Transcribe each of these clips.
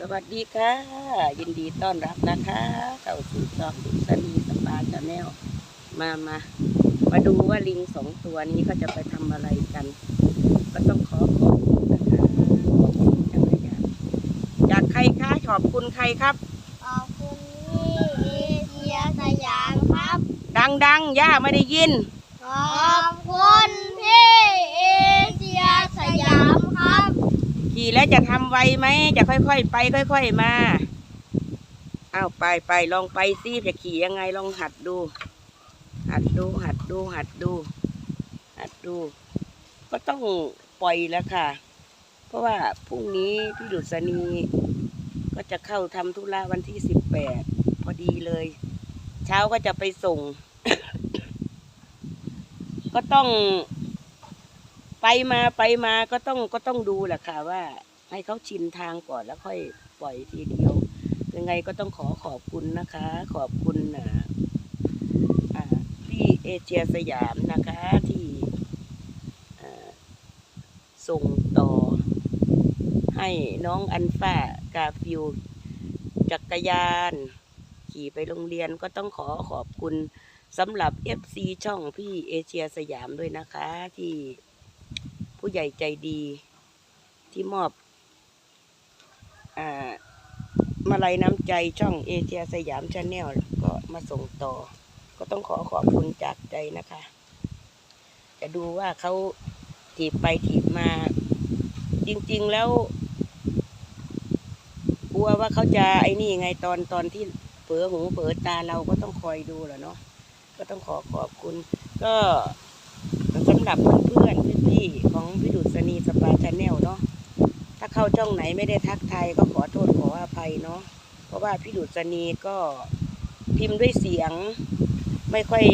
สวัสดีค่ะ ยินดีต้อนรับนะคะเข้าสู่ช่องดุษณีสปาชาแนลมามามาดูว่าลิงสองตัวนี้เขาจะไปทำอะไรกัน ก็ต้องขอขอบคุณนะคะขอบคุณจักรยานจากใครคะขอบคุณใครครับ ขอบคุณพี่เอเชียสยามครับ ดังๆ ย่าไม่ได้ยิน ขอบคุณพี่เอเชียสยามครับ ขี่แล้วจะทำไวไหม จะค่อยๆไป ค่อย ๆมาอ้าวไปไปลองไปซิจะขี่ยังไงลองหัดดู หัดดู หัดดู หัดดู หัดดู ก็ต้องปล่อยแล้วค่ะ เพราะว่าพรุ่งนี้พี่ดุษณีก็จะเข้าทำธุระวันที่สิบแปดพอดีเลย เช้าก็จะไปส่ง ก็ต้อง ไปมาไปมาก็ต้องก็ต้องดูแหละค่ะว่า ให้เขาชินทางก่อนแล้วค่อยปล่อยทีเดียว ยังไงก็ต้องขอขอบคุณนะคะ ขอบคุณอ่าพี่เอเชียสยามนะคะที่ส่งต่อ ให้น้องอันฟ้ากาฟิวจักรยาน ขี่ไปโรงเรียนก็ต้องขอขอบคุณสำหรับ FC ช่องพี่เอเชียสยามด้วยนะคะที่ ผู้ใหญ่ใจดีที่มอบอมาลัยน้ำใจช่องเอเชียสยามชาแนลก็มาส่งต่อ ก็ต้องขอขอบคุณจากใจนะคะ จะดูว่าเขาถีบไปถีบมา จริง ๆแล้ว กลัวว่าเขาจะไอ้นี่ไงตอนตอนที่เผลอหูเผลอตาเราก็ต้องคอยดูแหละเนาะก็ต้องขอขอบคุณ ก็สำหรับเพื่อน พี่ๆของพี่ดุษณีสปาชาแนลเนาะถ้าเข้าช่องไหนไม่ได้ทักทายก็ขอโทษขออภัยเนาะเพราะว่าพี่ดุษณีก็พิมพ์ด้วยเสียง ไม่ค่อย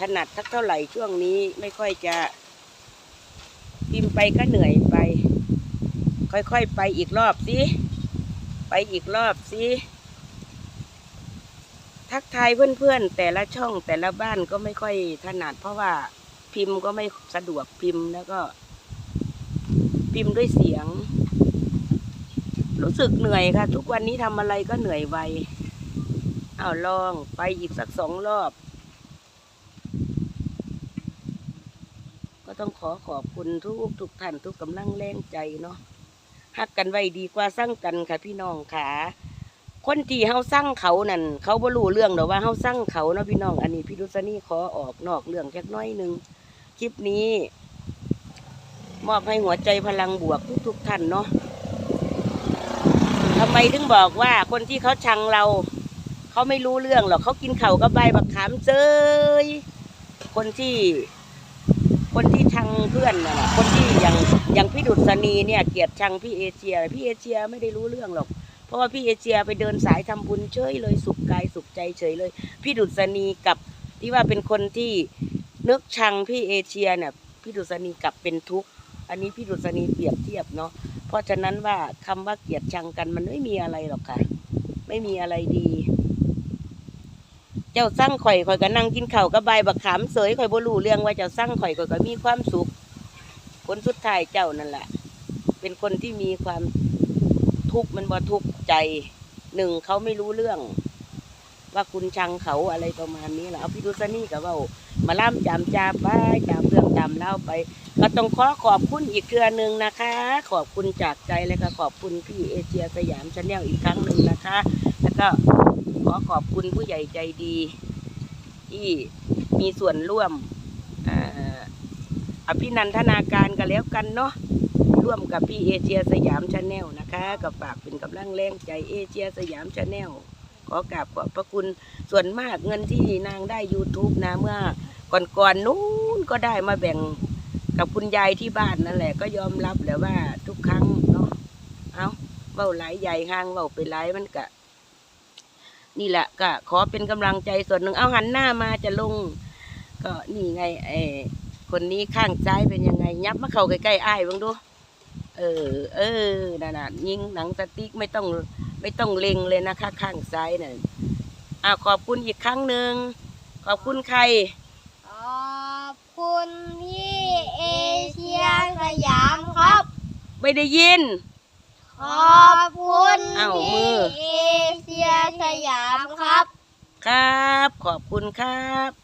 ถนัดทักเท่าไหร่ช่วงนี้ไม่ค่อยจะพิมพ์ไปก็เหนื่อยไป ค่อยๆไปอีกรอบสิไปอีกรอบสิทักทายเพื่อนๆ แต่ละช่องแต่ละบ้านก็ไม่ค่อยถนัดเพราะว่า พิมพ์ก็ไม่สะดวกพิมพ์แล้วก็ พิมพ์ด้วยเสียง รู้สึกเหนื่อยค่ะ ทุกวันนี้ทำอะไรก็เหนื่อยไวเอาลองไปอีกสักสองรอบ ก็ต้องขอขอบคุณทุกทุกท่านทุกกำลังแรงใจเนาะฮักกันไว้ดีกว่าสร้างกันค่ะพี่น้องค่ะคนที่เฮาสร้างเขานั่นเขาบ่รู้เรื่องหรอกว่าเฮาสร้างเขาเนาะพี่น้องอันนี้พี่ดุษณีขอออกนอกเรื่องจักน้อยนึง คลิปนี้ มอบให้หัวใจพลังบวกทุกทุกๆท่านเนาะทำไมถึงบอกว่าคนที่เขาชังเรา เขาไม่รู้เรื่องหรอกเขากินเข่ากับใบบักขามเจยคนที่คนที่ชังเพื่อนน่ะคนที่อย่างอย่างพี่ดุษณีเนี่ยเกลียดชังพี่เอเชีย พี่เอเชียไม่ได้รู้เรื่องหรอก เพราะว่าพี่เอเชียไปเดินสายทำบุญเฉยเลยสุขกายสุขใจเฉยเลย พี่ดุษณีกับที่ว่าเป็นคนที่ นึกชังพี่เอเชียเนี่ยพี่ดุษณีกลับเป็นทุกข์อันนี้พี่ดุษณีเปรียบเทียบเนาะเพราะฉะนั้นว่าคำว่าเกลียดชังกันมันไม่มีอะไรหรอกค่ะ ไม่มีอะไรดี เจ้าสร้างข่อยข่อยก็นั่งกินข้าวกับใบายบักขามเสยข่อยบ่รู้เรื่องว่าเจ้าสร้างข่อยข่อยก็มีความสุขผลสุดท้ายเจ้านั่นแหละ เป็นคนที่มีความทุกข์มันบ่ทุกข์ใจหนึ่งเขาไม่รู้เรื่อง ว่าคุณชังเขาอะไรประมาณนี้แหละเอาพี่ดุษณีกับว่ามาล่ำจามจาไปจามเรื่องจามเล่าไป ก็ต้องขอขอบคุณอีกเครือหนึ่งนะคะ ขอบคุณจากใจเลยค่ะขอบคุณพี่เอเชียสยามชาแนลอีกครั้งหนึ่งนะคะ แล้วก็ขอขอบคุณผู้ใหญ่ใจดี ที่มีส่วนร่วมอ่าอภินันทนาการกันแล้วกันเนาะร่วมกับพี่เอเชียสยามชาแนลนะคะก็ฝากเป็นกำลังแรงใจเอเชียสยามชาแนล อกราบขอบพระคุณส่วนมากเงินที่นางได้ YouTube นะเมื่อก่อนๆนู้นก็ได้มาแบ่งกับคุณยายที่บ้านนั่นแหละ ก็ยอมรับแหละว่าทุกครั้งเนาะเอาเว้าหลใหญ่ห้างเว้าไปไหลมันกะ นี่แหละก็ขอเป็นกำลังใจส่วนหนึ่งเอาหันหน้ามาจะลง ก็นี่ไงไอ้คนนี้ข้างซ้ายเป็นยังไง ยับมาเข้าใกล้ๆอ้ายบ้างดู เออ เออนั่นน่ะยิงหนังสติ๊กไม่ต้อง ไม่ต้องเล็งเลยนะคะ ข้างซ้ายน่ะอ่าขอบคุณอีกครั้งหนึ่งขอบคุณใคร ขอบคุณพี่เอเชียสยามครับ ไม่ได้ยินขขอบคุณเอ้ามืพี่อ เอเชียสยามครับ ครับ ขอบคุณครับ